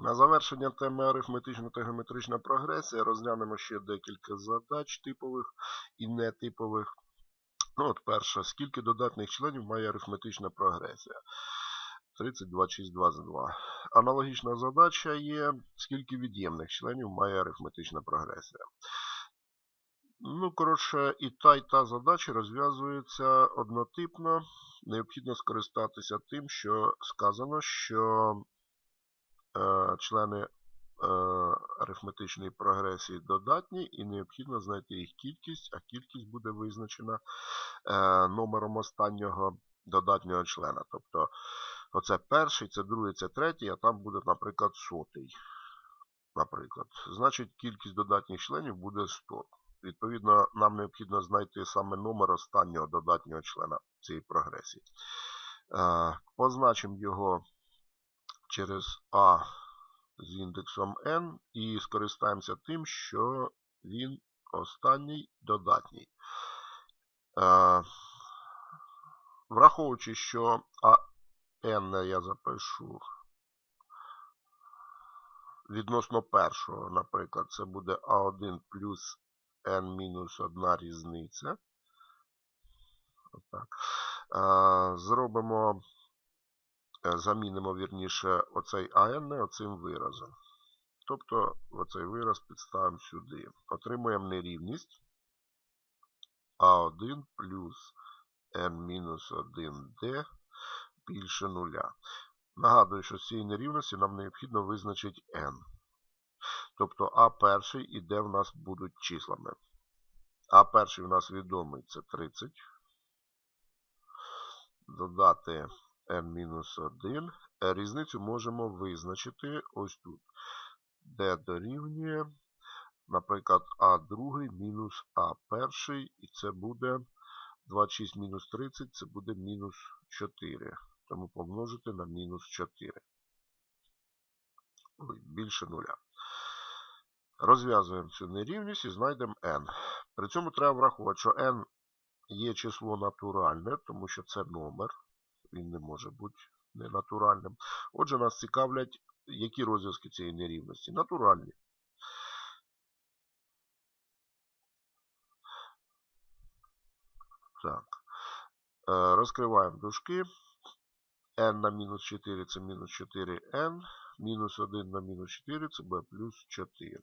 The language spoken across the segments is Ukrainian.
На завершення теми арифметична та геометрична прогресія розглянемо ще декілька задач типових і нетипових. Ну, от перша, скільки додатних членів має арифметична прогресія? 30, 26, 22. Аналогічна задача є, скільки від'ємних членів має арифметична прогресія. Ну, коротше, і та, і та задача розв'язується однотипно. Необхідно скористатися тим, що сказано, що члени е, арифметичної прогресії додатні, і необхідно знайти їх кількість, а кількість буде визначена е, номером останнього додатнього члена. Тобто, оце перший, це другий, це третій, а там буде, наприклад, сотий. Наприклад, значить, кількість додатніх членів буде 100. Відповідно, нам необхідно знайти саме номер останнього додатнього члена цієї прогресії. Е, Позначимо його через А з індексом n і скористаємося тим, що він останній додатній. Враховуючи, що а n я запишу відносно першого, наприклад, це буде А1 плюс n-1 різниця. Отак. Зробимо, замінимо вірніше оцей АН оцим виразом. Тобто оцей вираз підставимо сюди. Отримуємо нерівність А1 плюс n-1d більше нуля. Нагадую, що з цієї нерівності нам необхідно визначити n. Тобто А перший і де в нас будуть числами. А перший у нас відомий це 30. Додати n-1. Різницю можемо визначити ось тут. Де дорівнює, наприклад, А2 мінус А1, і це буде 26 мінус 30, це буде мінус 4. Тому помножити на мінус 4. Ой, більше нуля. Розв'язуємо цю нерівність і знайдемо n. При цьому треба врахувати, що n є число натуральне, тому що це номер. Він не може бути ненатуральним. Отже, нас цікавлять, які розв'язки цієї нерівності. Натуральні. Так. Е, розкриваємо дужки. n на мінус 4 це мінус 4n. Мінус 1 на мінус 4 це буде плюс 4.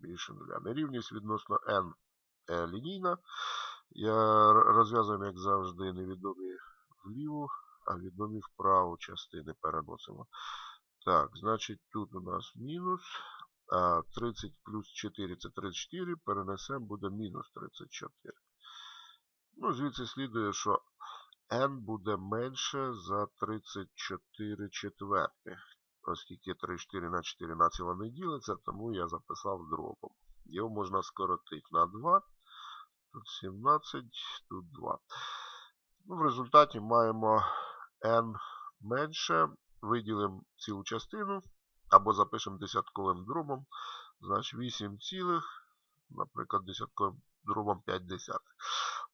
Більше нуля. Нерівність відносно n е, лінійна. Я розв'язуємо, як завжди, невідомі вліву, а відомі в праву частини переносимо. Так, значить, тут у нас мінус. А 30 плюс 4 це 34. Перенесемо, буде мінус 34. Ну, звідси слідує, що n буде менше за 34 четвертих. Оскільки 34 на 4 націло не ділиться, тому я записав дробом. Його можна скоротити на 2. Тут 17, тут 2. Ну, В результаті маємо n менше. Виділимо цілу частину. Або запишемо десятковим дробом. Значить 8 цілих, наприклад, десятковим дробом 5 десятих.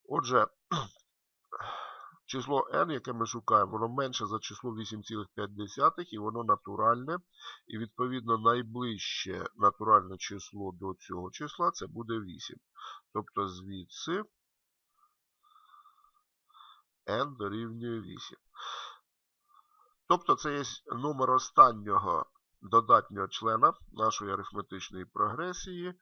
Отже, число n, яке ми шукаємо, воно менше за число 8,5 і воно натуральне. І, відповідно, найближче натуральне число до цього числа це буде 8. Тобто звідси n дорівнює 8. Тобто це є номер останнього додатнього члена нашої арифметичної прогресії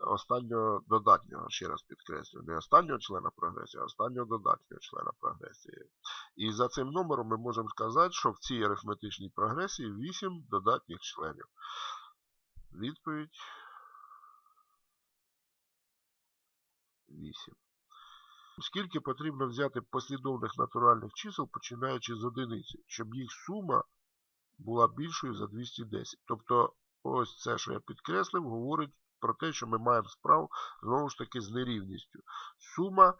останнього додатнього, ще раз підкреслюю, не останнього члена прогресії, а останнього додатнього члена прогресії. І за цим номером ми можемо сказати, що в цій арифметичній прогресії 8 додатніх членів. Відповідь 8. Скільки потрібно взяти послідовних натуральних чисел, починаючи з одиниці, щоб їх сума була більшою за 210. Тобто, ось це, що я підкреслив, говорить про те, що ми маємо справу знову ж таки з нерівністю. Сума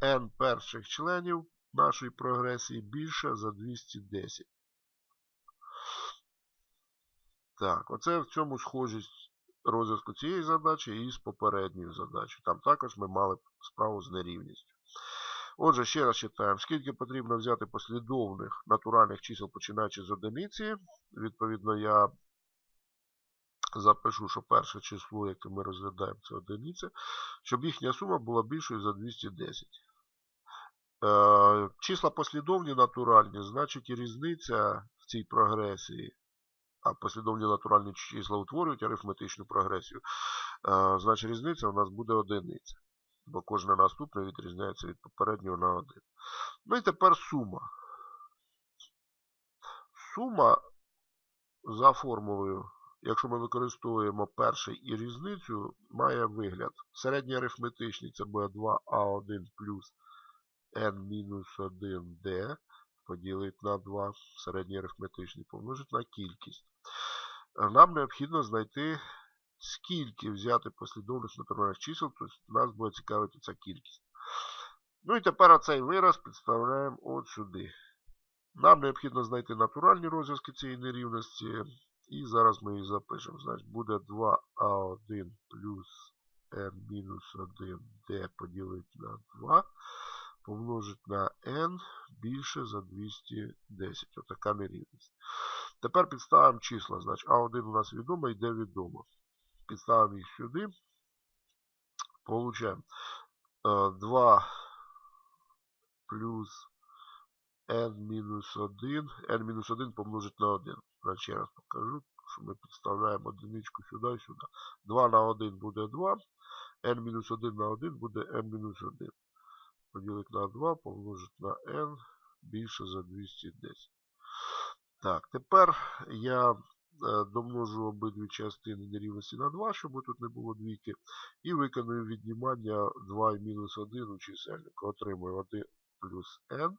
n перших членів нашої прогресії більша за 210. Так, оце в цьому схожість розв'язку цієї задачі і з попередньою задачею. Там також ми мали справу з нерівністю. Отже, ще раз читаємо. Скільки потрібно взяти послідовних натуральних чисел, починаючи з одиниці. Відповідно, я запишу, що перше число, яке ми розглядаємо, це одиниця, щоб їхня сума була більшою за 210. Е, числа послідовні натуральні, значить і різниця в цій прогресії, а послідовні натуральні числа утворюють арифметичну прогресію, е, значить різниця у нас буде одиниця. Бо кожне наступне відрізняється від попереднього на 1. Ну і тепер сума. Сума за формулою, якщо ми використовуємо перший і різницю, має вигляд. Середній арифметичний це буде 2а1 плюс n-1d поділити на 2, середній арифметичний, помножити на кількість. Нам необхідно знайти, скільки взяти послідовних натуральних чисел, тобто нас буде цікавити ця кількість. Ну і тепер оцей вираз підставляємо от сюди. Нам необхідно знайти натуральні розв'язки цієї нерівності. І зараз ми їх запишемо. Значить, буде 2а1 плюс n-1d поділити на 2 помножить на n більше за 210. Отака нерівність. Тепер підставимо числа. Значить, А1 у нас відомо, йде відомо. Підставимо їх сюди. Получаємо 2 плюс n-1. n-1 помножить на 1. Значить, ще раз покажу, що ми підставляємо одиничку сюди і сюди. 2 на 1 буде 2. n-1 на 1 буде n-1 поділити на 2, помножити на n більше за 210. Так, тепер я е, домножу обидві частини нерівності на 2, щоб тут не було двійки. І виконую віднімання 2 і мінус 1 у чисельнику. Отримую 1 плюс n.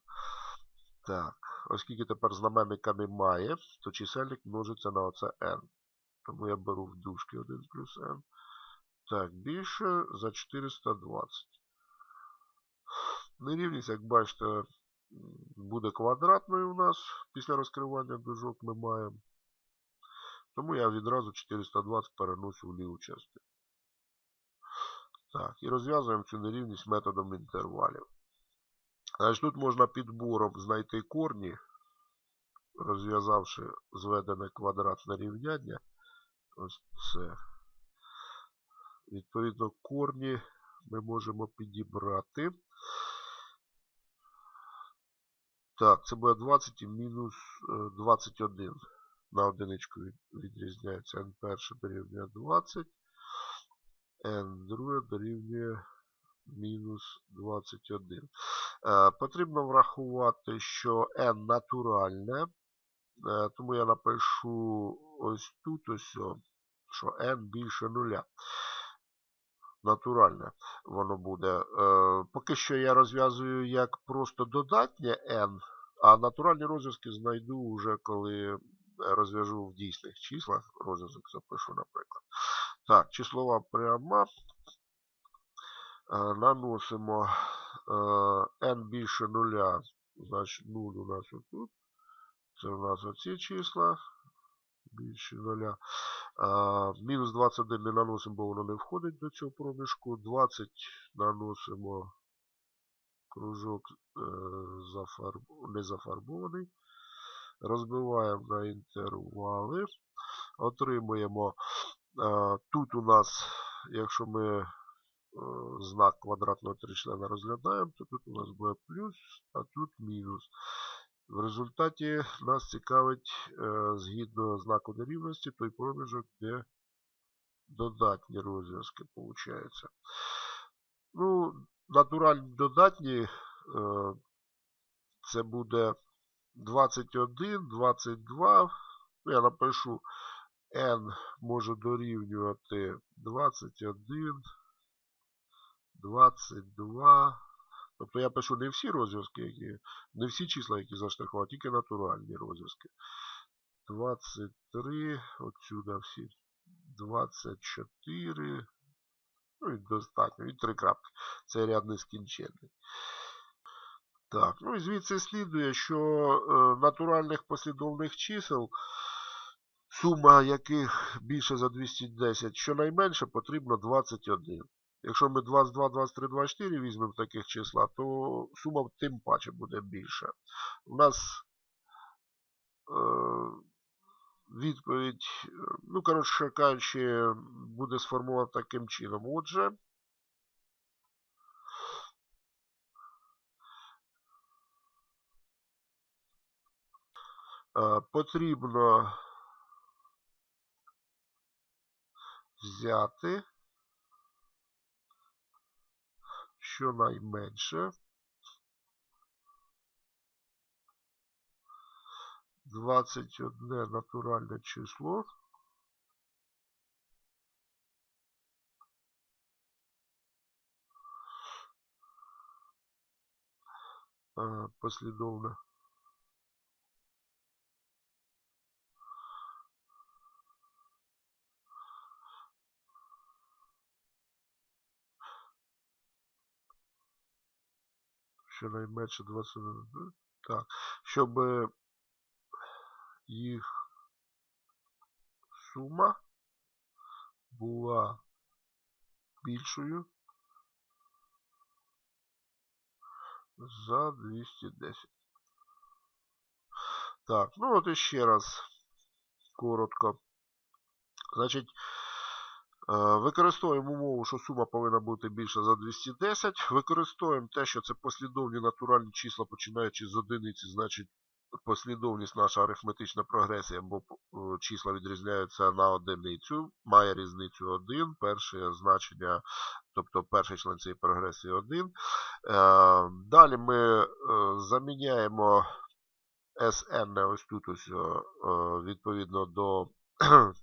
Так, оскільки тепер знаменника немає, то чисельник множиться на оце n. Тому я беру в дужки 1 плюс n. Так, більше за 420. Нерівність, як бачите, буде квадратною у нас після розкривання дужок ми маємо. Тому я відразу 420 переношу в ліву частину. Так, і розв'язуємо цю нерівність методом інтервалів. Значить, Тут можна підбором знайти корні, розв'язавши зведене квадратне рівняння. Ось це. Відповідно, корні ми можемо підібрати. Так, це буде 20 і мінус 21. Е, На одиничку відрізняється n перше дорівнює 20, n друге дорівнює мінус 21. Е, потрібно врахувати, що n натуральне. Е, тому я напишу ось тут ось, що n більше нуля. Натуральне воно буде. Е, Поки що я розв'язую як просто додатнє n, а натуральні розв'язки знайду вже коли розв'яжу в дійсних числах. Розв'язок запишу, наприклад. Так, числова пряма. Е, наносимо е, n більше нуля, значить 0 у нас отут. Це у нас оці числа. Більше нуля. Мінус 21 не наносимо, бо воно не входить до цього проміжку. 20 наносимо кружок е, зафарб... не зафарбований. Розбиваємо на інтервали. Отримуємо. Тут у нас, якщо ми е, знак квадратного тричлена розглядаємо, то тут у нас буде плюс, а тут мінус. В результаті нас цікавить, е, згідно знаку нерівності, той проміжок, де додатні розв'язки получаються. Ну, натуральні додатні е, це буде 21, 22. Ну, я напишу n може дорівнювати 21, 22. Тобто я пишу не всі розв'язки, які, не всі числа, які заштрихував, тільки натуральні розв'язки. 23, отсюда всі. 24. Ну і достатньо. І три крапки. Це ряд нескінченний. Так, ну і звідси слідує, що е, натуральних послідовних чисел, сума яких більше за 210, щонайменше потрібно 21. Якщо ми 22, 23, 24 візьмемо таких числа, то сума тим паче буде більша. У нас е, відповідь, ну, коротше кажучи, буде сформована таким чином. Отже, е, потрібно взяти щонайменше 21 натуральне число. Е, щонайменше 21. Так, щоб їх сума була більшою за 210. Так, ну от іще раз коротко. Значить, використовуємо умову, що сума повинна бути більша за 210. Використовуємо те, що це послідовні натуральні числа, починаючи з одиниці, значить послідовність наша арифметична прогресія, бо е, числа відрізняються на одиницю, має різницю 1, перше значення, тобто перший член цієї прогресії 1. Е, далі ми е, заміняємо Sn ось тут ось відповідно до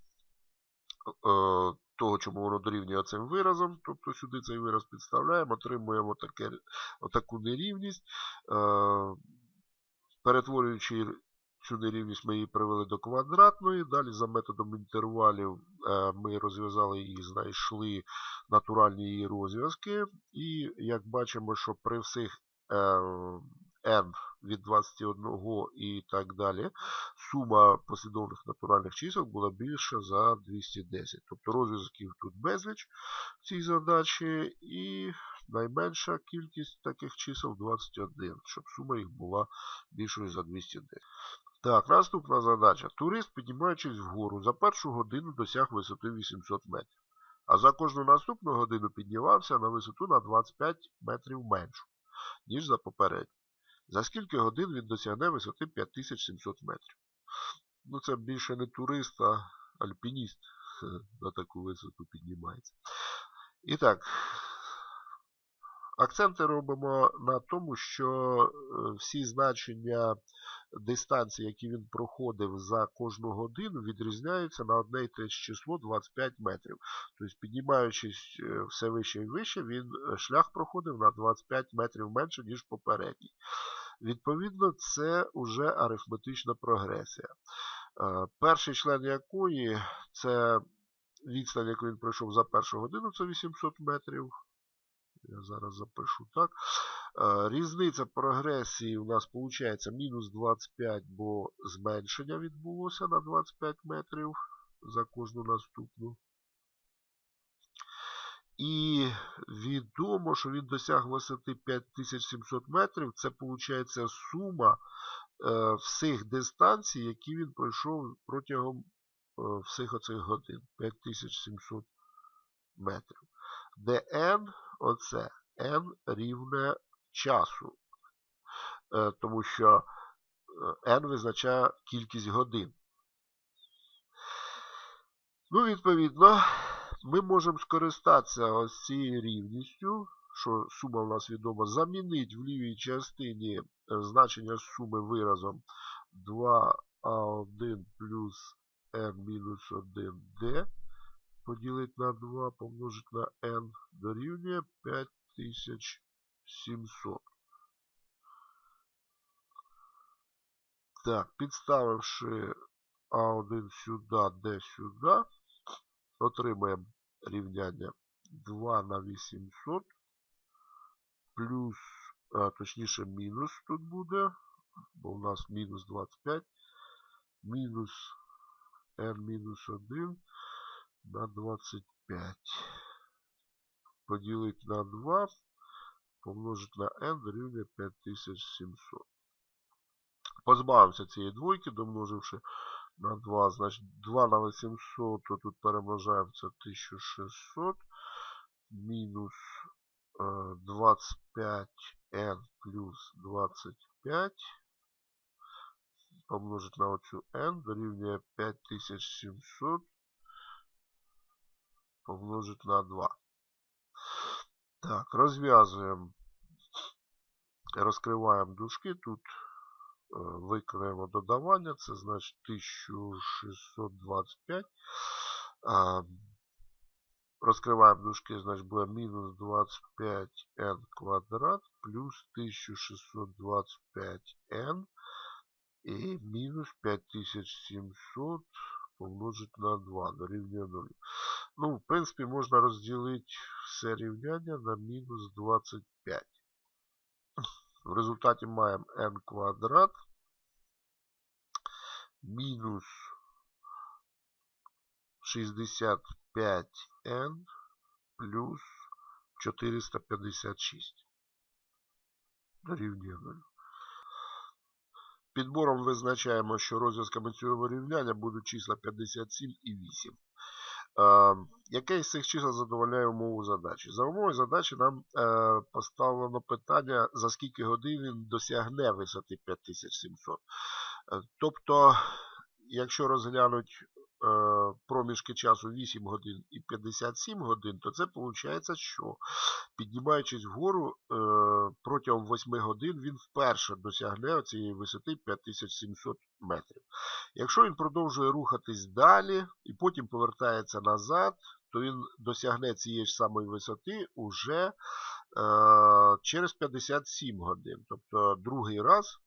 того, чому воно дорівнює цим виразом, тобто сюди цей вираз підставляємо, отримуємо таке, отаку нерівність. Перетворюючи цю нерівність, ми її привели до квадратної. Далі за методом інтервалів е, ми розв'язали її, знайшли натуральні її розв'язки. І як бачимо, що при всіх е, n від 21 і так далі, сума послідовних натуральних чисел була більша за 210. Тобто розв'язків тут безліч в цій задачі, і найменша кількість таких чисел 21, щоб сума їх була більшою за 210. Так, наступна задача. Турист, піднімаючись вгору, за першу годину досяг висоти 800 метрів. А за кожну наступну годину піднімався на висоту на 25 метрів меншу, ніж за попередню. За скільки годин він досягне висоти 5700 метрів. Ну, це більше не турист, а альпініст на таку висоту піднімається. І так, акценти робимо на тому, що е, всі значення дистанції, які він проходив за кожну годину, відрізняються на одне і те ж число 25 метрів. Тобто, піднімаючись е, все вище і вище, він е, шлях проходив на 25 метрів менше, ніж попередній. Відповідно, це вже арифметична прогресія. Перший член якої це відстань, яку він пройшов за першу годину, це 800 метрів. Я зараз запишу так. Е, різниця прогресії у нас виходить мінус 25, бо зменшення відбулося на 25 метрів за кожну наступну. І відомо, що він досяг висоти 5700 метрів. Це виходить сума е, всіх дистанцій, які він пройшов протягом е, всіх оцих годин. 5700 метрів. Де n, оце n рівне часу. Е, тому що n визначає кількість годин. Ну, відповідно ми можемо скористатися ось цією рівністю, що сума у нас відома, замінити в лівій частині е, значення суми виразом 2а1 плюс n мінус 1d. Поділити на 2, помножити на n дорівнює 5700. Так, підставивши А1 сюди, D сюди, отримаємо рівняння 2 на 800 плюс, а, точніше, мінус тут буде, бо у нас мінус 25, мінус n мінус 1 на 25. поділити на 2 помножити на n дорівнює 5700. Позбавимося цієї двойки, домноживши на 2. Значить 2 на 800, то тут перемножаємо це 1600 мінус е, 25n плюс 25 помножити на оцю n дорівнює 5700 помножити на 2. Так, розв'язуємо, розкриваємо дужки. Тут е, виконаємо додавання, це значить 1625. А, розкриваємо дужки, значить буде мінус 25n квадрат плюс 1625n і мінус 5700 помножити на 2 дорівнює 0. Ну, в принципі, можна розділити все рівняння на мінус 25. В результаті маємо n квадрат мінус 65n плюс 456 дорівнює 0. Підбором визначаємо, що розв'язками цього рівняння будуть числа 57 і 8. Е, яке із цих чисел задовольняє умову задачі? За умовою задачі нам е, поставлено питання, за скільки годин він досягне висоти 5700. Е, тобто, якщо розглянуть проміжки часу 8 годин і 57 годин, то це виходить, що піднімаючись вгору, е, протягом 8 годин він вперше досягне цієї висоти 5700 метрів. Якщо він продовжує рухатись далі і потім повертається назад, то він досягне цієї ж самої висоти уже е, через 57 годин. Тобто другий раз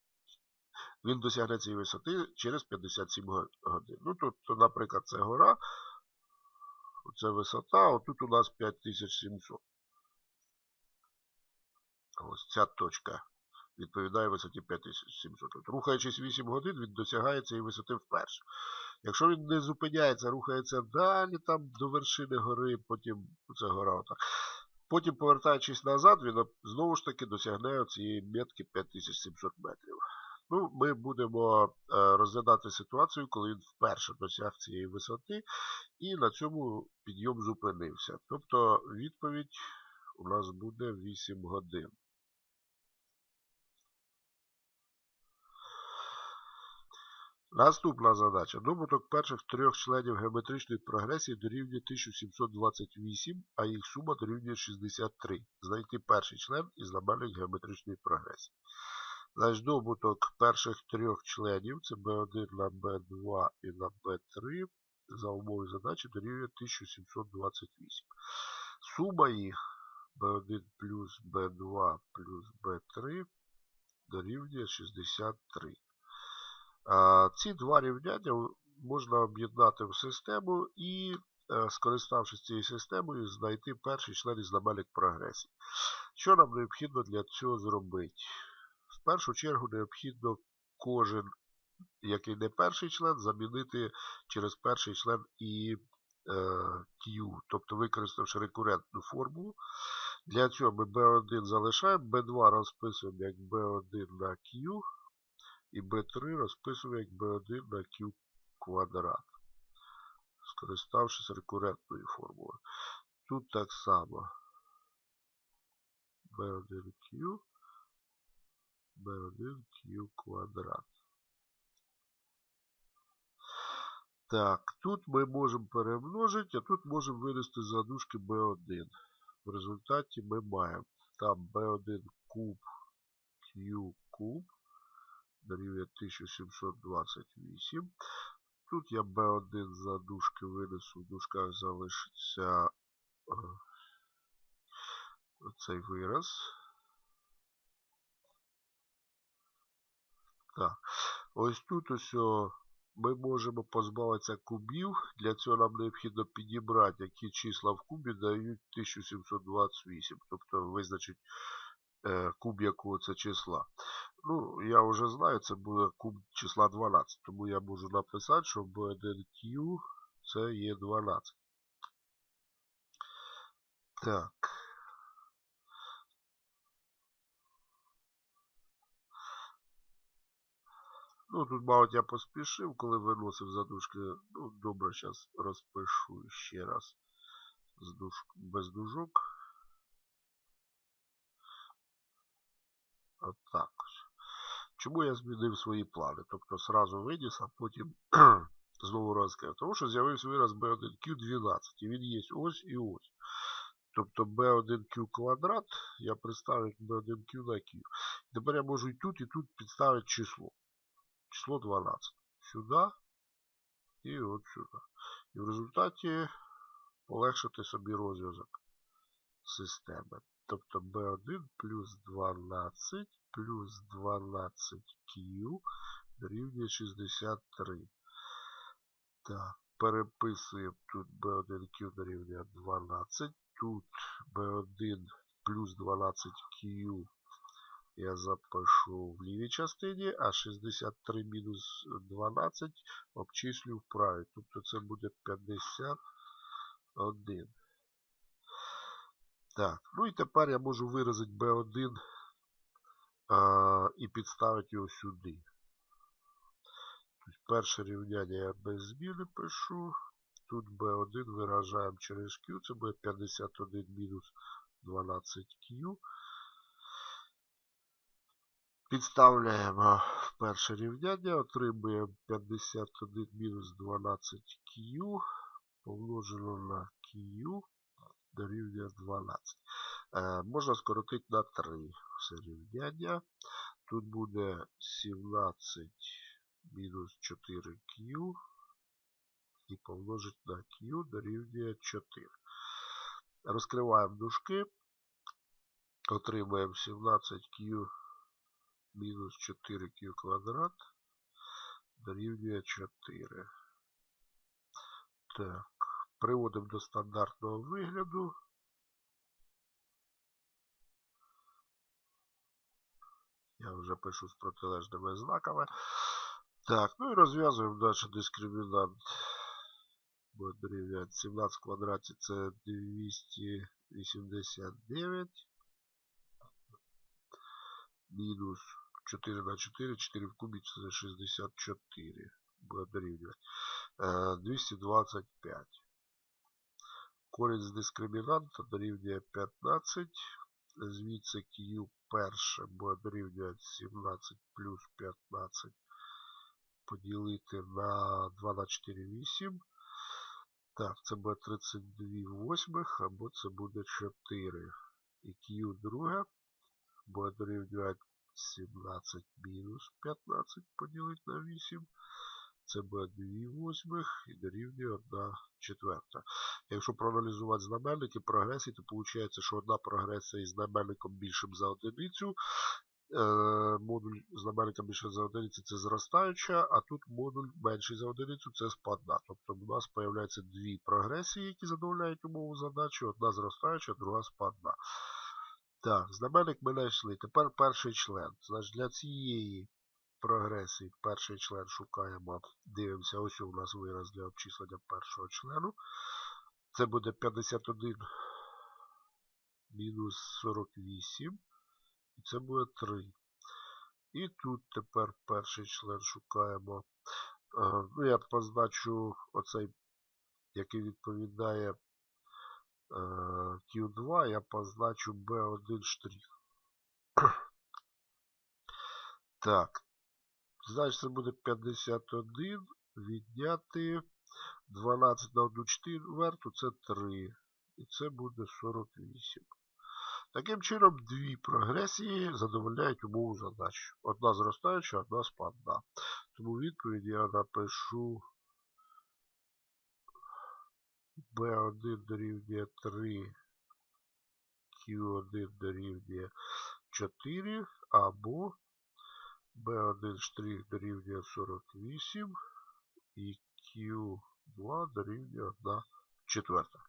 він досягне цієї висоти через 57 годин. Ну, тобто, наприклад, це гора, це висота, отут у нас 5700. Ось ця точка відповідає висоті 5700. Тобто, рухаючись 8 годин, він досягає цієї висоти вперше. Якщо він не зупиняється, рухається далі там до вершини гори, потім це гора отак. Потім, повертаючись назад, він знову ж таки досягне цієї метки 5700 метрів. Ну, Ми будемо е, розглядати ситуацію, коли він вперше досяг цієї висоти, і на цьому підйом зупинився. Тобто відповідь у нас буде 8 годин. Наступна задача. Добуток перших трьох членів геометричної прогресії дорівнює 1728, а їх сума дорівнює 63. Знайти перший член із знаменник геометричної прогресії. Добуток перших трьох членів, це B1 на B2 і на B3, за умови задачі дорівнює 1728. Сума їх B1 плюс B2 плюс B3 дорівнює 63. Ці два рівняння можна об'єднати в систему і, е, скориставшись цією системою, знайти перший член із знаменник прогресії. Що нам необхідно для цього зробити? В першу чергу необхідно кожен, який не перший член, замінити через перший член і е, Q, тобто використавши рекурентну формулу. Для цього ми B1 залишаємо, B2 розписуємо як B1 на Q. І b3 розписуємо як b1 на q квадрат, скориставшись рекурентною формулою. Тут так само b1q, b1q квадрат. Так, тут ми можемо перемножити, а тут можемо винести задушки b1. В результаті ми маємо там b1 куб q куб дорівнює 1728. Тут я B1 за дужки винесу, в дужках залишиться е, цей вираз. Так, ось тут ось ми можемо позбавитися кубів. Для цього нам необхідно підібрати, які числа в кубі дають 1728. Тобто визначить е, куб якого це числа. Ну, я вже знаю, це буде куб числа 12. Тому я можу написати, що B1Q це є 12. Так, Ну, тут, мабуть, я поспішив, коли виносив задушки. Ну, добре, зараз розпишу ще раз з без дужок. Отак. Чому я змінив свої плани? Тобто сразу виніс, а потім знову розкрив. Тому що з'явився вираз B1Q12. І він є ось і ось. Тобто B1Q квадрат я представив як B1Q на Q. Тепер я можу і тут, і тут підставити число. Число 12. Сюди і от сюди. І в результаті полегшити собі розв'язок системи. Тобто B1 плюс 12 плюс 12Q дорівнює 63. Так, переписуємо тут B1Q дорівнює 12. Тут B1 плюс 12Q я запишу в лівій частині, а 63 мінус 12 обчислю в правій. Тобто це буде 51. Так, ну і тепер я можу виразити B1 а, і підставити його сюди. Тобто перше рівняння я без зміни пишу. Тут B1 виражаємо через Q, це буде 51 мінус 12Q. Підставляємо в перше рівняння, отримуємо 51 мінус 12Q помножено на Q дорівнює 12. Е, можна скоротити на 3 все рівняння. Тут буде 17 мінус 4Q і помножити на Q дорівнює 4. Розкриваємо дужки. Отримаємо 17Q мінус 4Q квадрат дорівнює 4. Так, приводимо до стандартного вигляду. Я вже пишу з протилежними знаками. Так, ну і розв'язуємо далі дискримінант. Буде дорівнювати 17 в квадраті це 289. Мінус 4 на 4, 4 в кубі це 64. Буде дорівнювати. 225. Корінь з дискримінанта дорівнює 15. Звідси Q перше буде дорівнювати 17 плюс 15 поділити на 2 на 4 8. Так, це буде 32 восьмих, або це буде 4. І Q друге буде дорівнювати 17 мінус 15 поділити на 8. Це буде 2 восьмих і дорівнює 1 четверта. Якщо проаналізувати знаменники прогресії, то виходить, що одна прогресія із знаменником більшим за одиницю. Е, модуль знаменника більше за одиницю це зростаюча, а тут модуль менший за одиницю це спадна. Тобто у нас з'являються дві прогресії, які задовольняють умову задачі. Одна зростаюча, друга спадна. Так, знаменник ми знайшли. Тепер перший член. Значить, Для цієї прогресії перший член шукаємо. Дивимося, ось у нас вираз для обчислення першого члену. Це буде 51 мінус 48. І це буде 3. І тут тепер перший член шукаємо. Ну, Я позначу оцей, який відповідає Q2, я позначу B1 штрих. Так. Значить, це буде 51 відняти 12 на 1 четверту, це 3. І це буде 48. Таким чином, дві прогресії задовольняють умову задач. Одна зростаюча, одна спадна. Тому відповідь я напишу B1 дорівнює 3, Q1 дорівнює 4, або B1 штрих дорівнює 48 і Q2 дорівнює 1 четверта.